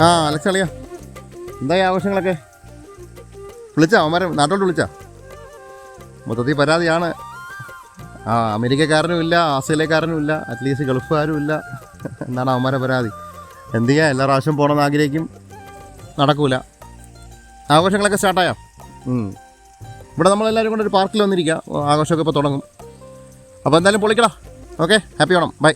ആ അലക്സ് അളിയാ എന്തായി ആഘോഷങ്ങളൊക്കെ? വിളിച്ചാ അവന്മാരെ നാട്ടോട്ട് വിളിച്ചാ. മൊത്തത്തിൽ പരാതിയാണ്. ആ അമേരിക്കക്കാരനും ഇല്ല ആസ്ട്രേലിയക്കാരനും ഇല്ല അറ്റ്ലീസ്റ്റ് ഗൾഫുകാരും ഇല്ല. എന്നാണ് അവന്മാരെ പരാതി. എന്ത് ചെയ്യാം എല്ലാ പ്രാവശ്യം പോകണമെന്ന് ആഗ്രഹിക്കും. നടക്കൂല. ആഘോഷങ്ങളൊക്കെ സ്റ്റാർട്ടായോ. ഇവിടെ നമ്മളെല്ലാവരും കൂടെ ഒരു പാർക്കിൽ വന്നിരിക്കുക ആഘോഷമൊക്കെ ഇപ്പോൾ തുടങ്ങും. അപ്പോൾ എന്തായാലും പൊളിക്കടാ. Okay happy Onam. ബൈ.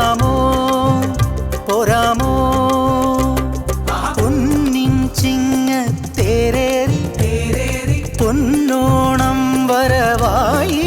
പോരാമോ പോരാമോ പൊന്നിൻ ചിങ്ങ തേരേറി പൊന്നോണം വരവായി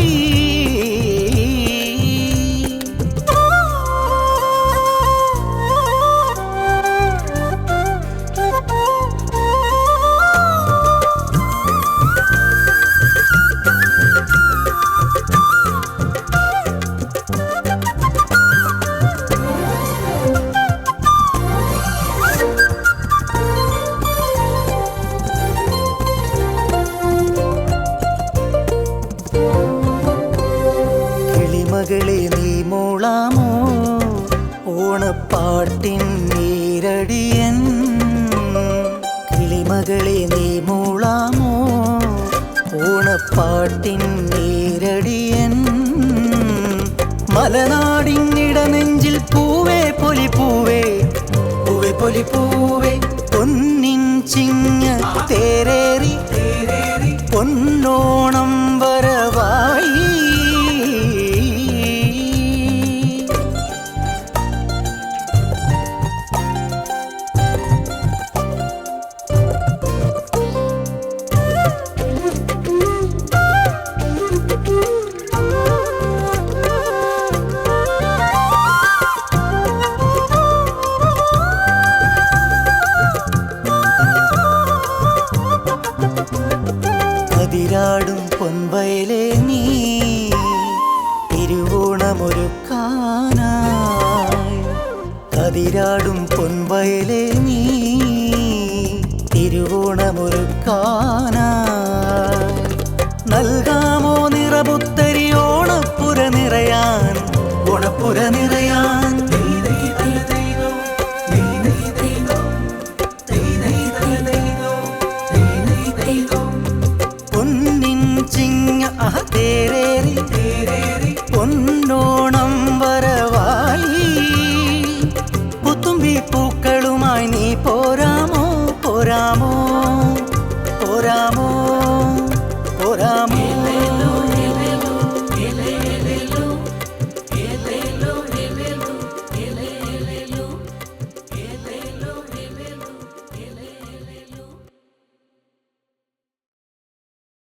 കിളിമകളെ നീ മോളാമോ? ഓണപ്പാട്ടിൻ നീരടിയൻ. കിളിമകളെ നീ മോളാമോ? ഓണപ്പാട്ടിൻ നീരടിയൻ. മലനാടിനിട നെഞ്ചിൽ പൂവേ പൊലി പൂവേ. പൂവേ പൊലി പൂവേ പൊന്നിൻ ചിങ്ങ തേരേറി. പൊന്നോണം നീ തിരുവോണമൊരുക്കാനായി അതിരാടും പൊൻവയലേ നീ തിരുവോണമൊരുക്കാനായി നൽകാമോ നിറപുത്തരി amor.